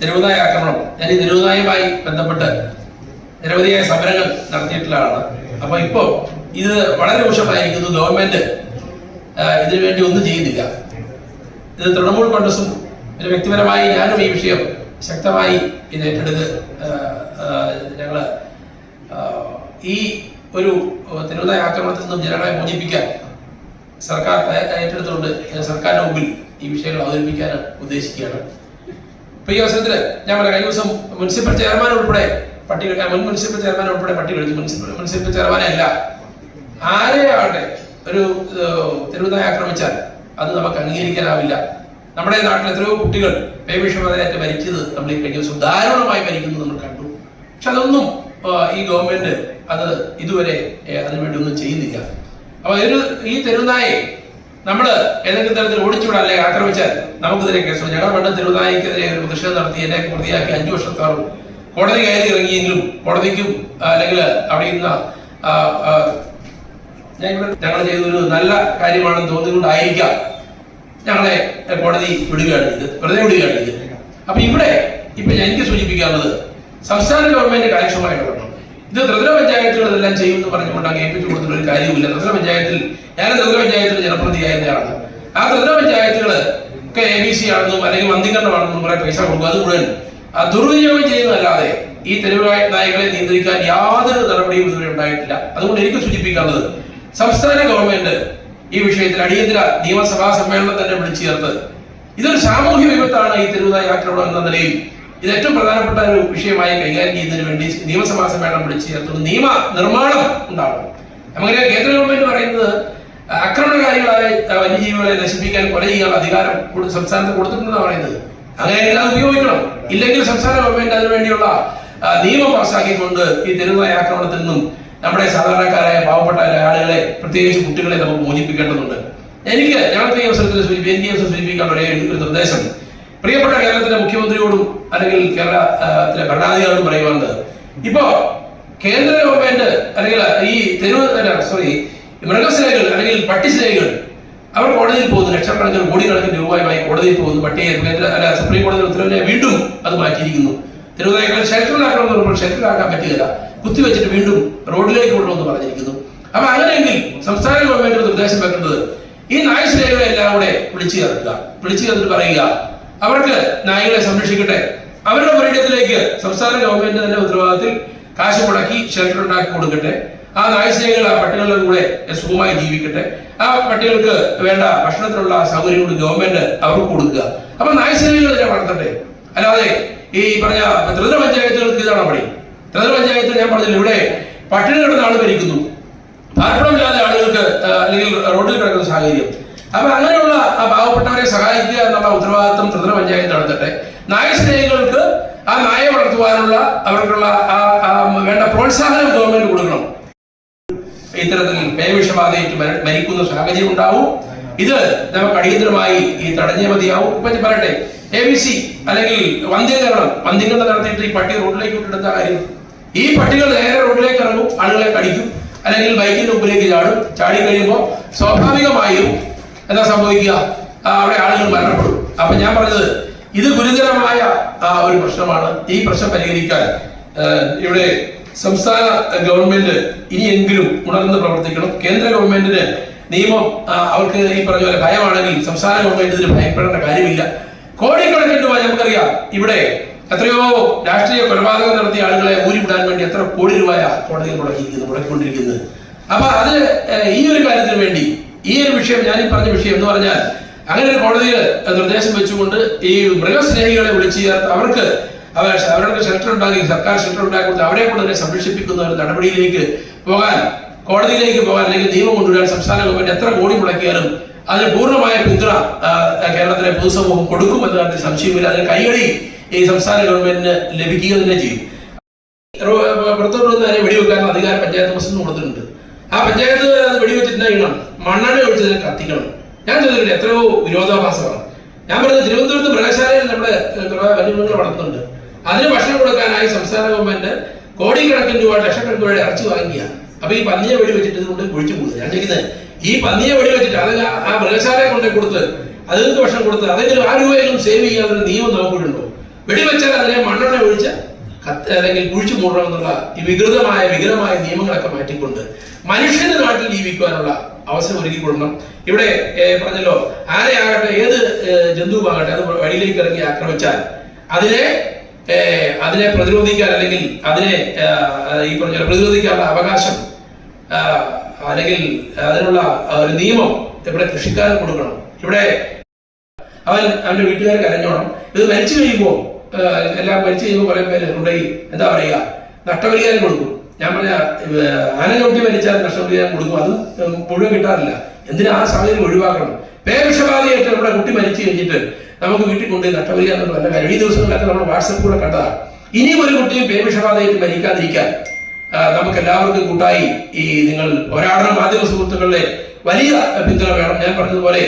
തിരുവതായ ആക്രമണം ഞാൻ ഈ തിരുവതായുമായി ബന്ധപ്പെട്ട് നിരവധിയായ സമരങ്ങൾ നടത്തിയിട്ടുള്ളതാണ് അപ്പൊ ഇപ്പോ ഇത് വളരെ രൂക്ഷമായിരിക്കുന്നു ഗവൺമെന്റ് ഇതിനു വേണ്ടി ഒന്നും ചെയ്യുന്നില്ല. ഇത് തൃണമൂൽ കോൺഗ്രസും പിന്നെ വ്യക്തിപരമായി ഞാനും ഈ വിഷയം ശക്തമായി ഇത് ഏറ്റെടുത്ത് ഞങ്ങൾ ഈ ഒരു തിരുവനന്തപുരം ആക്രമണത്തിൽ നിന്നും ജനങ്ങളെ മോചിപ്പിക്കാൻ സർക്കാർ ഏറ്റെടുത്തുകൊണ്ട് സർക്കാരിന്റെ മുമ്പിൽ ഈ വിഷയങ്ങൾ അവതരിപ്പിക്കാൻ ഉദ്ദേശിക്കുകയാണ്. ഇപ്പൊ ഈ അവസരത്തിൽ ഞാൻ പറയാം കഴിഞ്ഞ ദിവസം മുനിസിപ്പൽ ചെയർമാൻ ഉൾപ്പെടെ പട്ടിക മുൻ മുനിസിപ്പൽ ചെയർമാൻ ഉൾപ്പെടെ പട്ടി കഴിച്ചു മുനിസിപ്പൽ മുനിസിപ്പൽ ചെയർമാനെ അല്ല. ആരെയാവട്ടെ ഒരു ഏഹ്, ആക്രമിച്ചാൽ അത് നമുക്ക് അംഗീകരിക്കാനാവില്ല. നമ്മുടെ നാട്ടിൽ എത്രയോ കുട്ടികൾ പേവിഷമതയായിട്ട് മരിച്ചത് നമ്മൾ ഈ കഴിഞ്ഞ ദിവസം ദാരുണമായി മരിക്കുന്നത് നമ്മൾ കണ്ടു. പക്ഷെ അതൊന്നും ഈ ഗവൺമെന്റ് അത് ഇതുവരെ അതിനുവേണ്ടി ഒന്നും ചെയ്യുന്നില്ല. അപ്പൊ ഈ തെരുവുനായെ നമ്മൾ ഏതെങ്കിലും തരത്തിൽ ഓടിച്ചുവിടാൻ അല്ലെങ്കിൽ ആക്രമിച്ചാൽ നമുക്കെതിരെ കേസ് ഞങ്ങൾ പണ്ട് തിരുവനായിക്കെതിരെ ഒരു പ്രതിഷേധം നടത്തി എന്നെ പ്രതിയാക്കി അഞ്ചു വർഷത്തോളം. കോടതി കയറി ഇറങ്ങിയെങ്കിലും കോടതിക്കും അല്ലെങ്കിൽ അവിടെ ഇരുന്ന ഞങ്ങൾ ചെയ്തൊരു നല്ല കാര്യമാണെന്ന് തോന്നിക്കൊണ്ടായിരിക്കാം ഞങ്ങളെ കോടതി വിടുകയാണ് ഇത് വെറുതെ വിടുകയാണ് ഇത് അപ്പൊ ഇവിടെ ഇപ്പൊ എനിക്ക് സൂചിപ്പിക്കാനുള്ളത് സംസ്ഥാന ഗവൺമെന്റ് കാര്യക്ഷമമായി ഇത് ത്രിതല പഞ്ചായത്തുകൾ ഇതെല്ലാം ചെയ്യുമെന്ന് പറഞ്ഞുകൊണ്ട് അങ്ങ് ഏൽപ്പിച്ചു കൊടുത്തിട്ട് ഒരു കാര്യമില്ല ത്രിതല പഞ്ചായത്തിൽ ഞാൻ ത്രിതല പഞ്ചായത്തിൽ ജനപ്രതിയായിരുന്നയാളാണ് ആ ത്രിതല പഞ്ചായത്തുകൾ ഒക്കെ എ ബി സി ആണെന്നും അല്ലെങ്കിൽ മന്ദികരണമാണെന്നും കുറെ പൈസ കൊടുക്കും അത് മുഴുവൻ ആ, ദുർവിനിയോഗം ചെയ്യുന്നതല്ലാതെ ഈ തെരുവ് നായകളെ നിയന്ത്രിക്കാൻ യാതൊരു നടപടിയും ഇതുവരെ ഉണ്ടായിട്ടില്ല. അതുകൊണ്ട് എനിക്ക് സൂചിപ്പിക്കാനുള്ളത് സംസ്ഥാന ഗവൺമെന്റ് ഈ വിഷയത്തിൽ അടിയന്തര നിയമസഭാ സമ്മേളനം തന്നെ വിളിച്ചു ചേർത്ത് ഇതൊരു സാമൂഹ്യ വിപത്താണ് ഈ തെരുവുനായ ആക്രമണം എന്ന നിലയിൽ ഇത് ഏറ്റവും പ്രധാനപ്പെട്ട ഒരു വിഷയമായി കൈകാര്യം ചെയ്യുന്നതിന് വേണ്ടി നിയമസഭാ സമ്മേളനം വിളിച്ചു ചേർത്തത് നിയമ നിർമ്മാണം ഉണ്ടാവണം. നമുക്കറിയാം കേന്ദ്ര ഗവൺമെന്റ് പറയുന്നത് ആക്രമണകാരികളായ ആ, വന്യജീവികളെ നശിപ്പിക്കാൻ കൊല ചെയ്യാനുള്ള അധികാരം സംസ്ഥാനത്ത് കൊടുത്തിട്ടുണ്ടെന്നാണ് പറയുന്നത്. അങ്ങനെ അത് ഉപയോഗിക്കണം. ഇല്ലെങ്കിൽ സംസ്ഥാന ഗവൺമെന്റ് അതിനുവേണ്ടിയുള്ള നിയമം പാസ്സാക്കിക്കൊണ്ട് ഈ തെരുവായ ആക്രമണത്തിൽ നിന്നും നമ്മുടെ സാധാരണക്കാരായ പാവപ്പെട്ട ആളുകളെ പ്രത്യേകിച്ച് കുട്ടികളെ നമുക്ക് മോചിപ്പിക്കേണ്ടതുണ്ട്. എനിക്ക് ഞങ്ങൾക്ക് ഈ അവസരത്തിൽ സൂചിപ്പിക്കാൻ ഒരേ ഒരു നിർദ്ദേശം. പ്രിയപ്പെട്ട കേരളത്തിലെ മുഖ്യമന്ത്രിയോടും അല്ലെങ്കിൽ കേരളത്തിലെ ഭരണാധികാരിയോടും പറയുവാനുണ്ട് ഇപ്പോ കേന്ദ്ര ഗവൺമെന്റ് അല്ലെങ്കിൽ ഈ തെരുവ് സോറി മൃഗസ്നേഹികൾ അല്ലെങ്കിൽ പട്ടിസ്നേഹികൾ അവർ കോടതിയിൽ പോകുന്നു. ലക്ഷക്കണക്കിന് കോടിക്കണക്കിന് രൂപയുമായി കോടതിയിൽ പോകുന്നു. പട്ടിയെ കേന്ദ്ര അല്ല സുപ്രീം കോടതി ഉത്തരവിനെ വീണ്ടും അത് മാറ്റിയിരിക്കുന്നു. തിരുവനന്തപുരം ഷെൽട്ടറിലാക്കണം എന്ന് പറയുമ്പോൾ ഷെൽട്ടറിലാക്കാൻ പറ്റുകയില്ല. കുത്തിവെച്ചിട്ട് വീണ്ടും റോഡിലേക്ക് കൊണ്ടുവന്ന് പറഞ്ഞിരിക്കുന്നു. അപ്പൊ അങ്ങനെയെങ്കിൽ സംസ്ഥാന ഗവൺമെന്റ് നിർദ്ദേശം വെക്കുന്നത് ഈ നായ സ്നേഹികളെ എല്ലാം കൂടെ വിളിച്ചു ചേർക്കുക. വിളിച്ചു ചേർത്തിട്ട് പറയുക അവർക്ക് നായകളെ സംരക്ഷിക്കട്ടെ. അവരുടെ പര്യടനത്തിലേക്ക് സംസ്ഥാന ഗവൺമെന്റ് തന്നെ ഉത്തരവാദിത്തത്തിൽ കാശ് മുടക്കി ഷെൽട്ടർ ഉണ്ടാക്കി കൊടുക്കട്ടെ. ആ നായസ്നേഹികൾ ആ പട്ടികളുടെ കൂടെ സുഖമായി ജീവിക്കട്ടെ. ആ പട്ടികൾക്ക് വേണ്ട ഭക്ഷണത്തിനുള്ള സൗകര്യങ്ങൾ ഗവൺമെന്റ് അവർക്ക് കൊടുക്കുക. അപ്പൊ നായസ്നേഹികൾ തന്നെ വളർത്തട്ടെ. അല്ലാതെ ഈ പറഞ്ഞ ത്രിതല പഞ്ചായത്തുകൾക്ക് ഇതാണ് പണി. ത്രിതല പഞ്ചായത്തിൽ ഞാൻ പറഞ്ഞില്ല ഇവിടെ പട്ടിണി കിടന്ന ഭരിക്കുന്നു. പാർപ്പിടമില്ലാതെ ആളുകൾക്ക് അല്ലെങ്കിൽ റോഡിൽ കിടക്കുന്ന സാഹചര്യം. അപ്പൊ അങ്ങനെയുള്ള ആ പാവപ്പെട്ടവരെ സഹായിക്കുക എന്നുള്ള ഉത്തരവാദിത്വം ത്രിതല പഞ്ചായത്ത് നടത്തട്ടെ നായസ്നേഹികൾക്ക് ആ നായ വളർത്തുവാനുള്ള അവർക്കുള്ള ആ വേണ്ട പ്രോത്സാഹനം ഗവൺമെന്റ് കൊടുക്കണം. ഇത്തരത്തിൽ പേവിഷബാധയിട്ട് മരിക്കുന്ന സാഹചര്യം ഉണ്ടാവും. ഇത് നമുക്ക് അടിയന്തരമായി ഈ തടഞ്ഞേ മതിയാവും. ഇപ്പൊ പറയട്ടെ എ ബി സി അല്ലെങ്കിൽ വന്ധ്യകരണം വന്ധ്യകരണം നടത്തിയിട്ട് ഈ പട്ടി റോഡിലേക്ക് വിട്ടിടുന്ന കാര്യം? ഈ പട്ടികൾ നേരെ റോഡിലേക്ക് ഇറങ്ങും ആളുകളെ കടിക്കും. അല്ലെങ്കിൽ ബൈക്കിന്റെ മുമ്പിലേക്ക് ചാടും. ചാടി കഴിയുമ്പോൾ സ്വാഭാവികമായും എന്താ സംഭവിക്കുക? അവിടെ ആളുകൾ മരണപ്പെടും അപ്പൊ ഞാൻ പറഞ്ഞത് ഇത് ഗുരുതരമായ ഒരു പ്രശ്നമാണ്. ഈ പ്രശ്നം പരിഹരിക്കാൻ ഇവിടെ സംസ്ഥാന ഗവൺമെന്റ് ഇനിയെങ്കിലും ഉണർന്ന് പ്രവർത്തിക്കണം. കേന്ദ്ര ഗവൺമെന്റിന് നിയമം അവർക്ക് ഈ പറഞ്ഞ പോലെ ഭയമാണെങ്കിൽ സംസ്ഥാന ഗവൺമെന്റ് ഇതിന് ഭയപ്പെടേണ്ട കാര്യമില്ല. കോടിക്കണക്കിന് രൂപ നമുക്കറിയാം. ഇവിടെ എത്രയോ രാഷ്ട്രീയ കൊലപാതകം നടത്തിയ ആളുകളെ ഊരിവിടാൻ വേണ്ടി എത്ര കോടി രൂപയാ കോടതിയിൽ മുടക്കിയിരിക്കുന്നത് മുടക്കിക്കൊണ്ടിരിക്കുന്നത്. അപ്പൊ അത് ഈ ഒരു കാര്യത്തിന് വേണ്ടി ഈ ഒരു വിഷയം ഞാൻ ഈ പറഞ്ഞ വിഷയം എന്ന് പറഞ്ഞാൽ അങ്ങനെ ഒരു കോടതിയിൽ നിർദ്ദേശം വെച്ചുകൊണ്ട് ഈ മൃഗസ്നേഹികളെ വിളിച്ചു ചേർത്ത് അവർക്ക് അവർ അവരുടെ ഷെൽട്ടർ ഉണ്ടാക്കി സർക്കാർ ഷെൽട്ടർ ഉണ്ടാക്കി കൊടുത്ത് അവരെ കൊണ്ട് തന്നെ സംരക്ഷിപ്പിക്കുന്ന ഒരു നടപടിയിലേക്ക് പോകാൻ കോടതിയിലേക്ക് പോകാൻ അല്ലെങ്കിൽ നിയമം കൊണ്ടുവരാൻ സംസ്ഥാന ഗവൺമെന്റ് എത്ര കോടി മുടക്കിയാലും അതിന് പൂർണമായ പിന്തുണ കേരളത്തിലെ പൊതുസമൂഹം കൊടുക്കുമെന്ന് കാര്യത്തിൽ സംശയമില്ല. അതിന് കൈയടി ഈ സംസ്ഥാന ഗവൺമെന്റിന് ലഭിക്കുക തന്നെ ചെയ്യും. പുറത്തോട്ട് അതിനെ വെടിവെക്കാനുള്ള അധികാരം പഞ്ചായത്ത് പ്രസിഡന്റ് കൊടുത്തിട്ടുണ്ട്. ആ പഞ്ചായത്ത് അത് മണ്ണെണ്ണ ഒഴിച്ച് അതിനെ കത്തിക്കണം. ഞാൻ ചോദിക്കട്ടെ എത്രയോ വിരോധാഭാസമാണ്. ഞാൻ പറഞ്ഞത് തിരുവനന്തപുരത്ത് മൃഗശാലയിൽ നമ്മുടെ വന്യമൃഗങ്ങൾ വളർത്തുന്നുണ്ട്. അതിന് ഭക്ഷണം കൊടുക്കാനായി സംസ്ഥാന ഗവൺമെന്റ് കോടിക്കണക്കിന് രൂപ ലക്ഷക്കണക്കിന് രൂപയുടെ ഇറച്ചി വാങ്ങിയ അപ്പൊ ഈ പന്നിയെ വെടി വെച്ചിട്ട് ഇതുകൊണ്ട് കുഴിച്ചു പോകുന്നത് ഞാൻ ചോദിക്കുന്നത് ഈ പന്നിയെ വെടി വെച്ചിട്ട് അത് ആ- മൃഗശാലയെ കൊണ്ടേ കൊടുത്ത് അതിന് ഭക്ഷണം കൊടുത്ത് അതെങ്കിലും ആ രൂപയിലും സേവ് ചെയ്യാൻ ഒരു നിയമം നമുക്കുണ്ടോ വെടിവെച്ചാൽ അതിനെ മണ്ണെണ്ണ ഒഴിച്ച് അല്ലെങ്കിൽ കുഴിച്ചു മൂടണമെന്നുള്ള ഈ വികൃതമായ വികലമായ നിയമങ്ങളൊക്കെ മാറ്റിക്കൊണ്ട് മനുഷ്യന്റെ നാട്ടിൽ ജീവിക്കുവാനുള്ള അവസരം ഒരുക്കി കൊടുക്കണം. ഇവിടെ പറഞ്ഞല്ലോ ആനയാകട്ടെ ഏത് ജന്തുവാകട്ടെ അത് വഴിയിലേക്ക് ഇറങ്ങി ആക്രമിച്ചാൽ അതിനെ അതിനെ പ്രതിരോധിക്കാൻ അല്ലെങ്കിൽ അതിനെ ഈ പറഞ്ഞ പ്രതിരോധിക്കാനുള്ള അവകാശം അല്ലെങ്കിൽ അതിനുള്ള ഒരു നിയമം ഇവിടെ കൃഷിക്കാരൻ കൊടുക്കണം. ഇവിടെ അവൻ അവന്റെ വീട്ടുകാർക്ക് അറിഞ്ഞോണം ഇത് മരിച്ചു കഴിയുമ്പോൾ എല്ലാം മരിച്ചു കഴിയുമ്പോൾ കുറെ പേര് കൊണ്ടുപോയി എന്താ പറയുക നഷ്ടപരിഹാരം കൊടുക്കും. ഞാൻ പറഞ്ഞ ആന ചവിട്ടി മരിച്ചാൽ നഷ്ടപരിഹാരം കൊടുക്കും. അത് മുഴുവൻ കിട്ടാറില്ല. എന്തിനാ ആ സാഹചര്യം ഒഴിവാക്കണം? പേവിഷബാധയായിട്ട് നമ്മുടെ കുട്ടി മരിച്ചു കഴിഞ്ഞിട്ട് നമുക്ക് വീട്ടിൽ കൊണ്ട് നഷ്ടപരിഹാരം എന്ന് പറഞ്ഞാൽ ഈ ദിവസങ്ങളിലൊക്കെ നമ്മൾ വാട്സപ്പിലൂടെ കണ്ടതാണ് ഇനിയും ഒരു കുട്ടിയും പേവിഷബാധയായിട്ട് മരിക്കാതിരിക്കാൻ നമുക്ക് എല്ലാവർക്കും കൂട്ടായി ഈ നിങ്ങൾ പോരാടണ മാധ്യമ സുഹൃത്തുക്കളുടെ വലിയ പിന്തുണ വേണം. ഞാൻ പറഞ്ഞതുപോലെ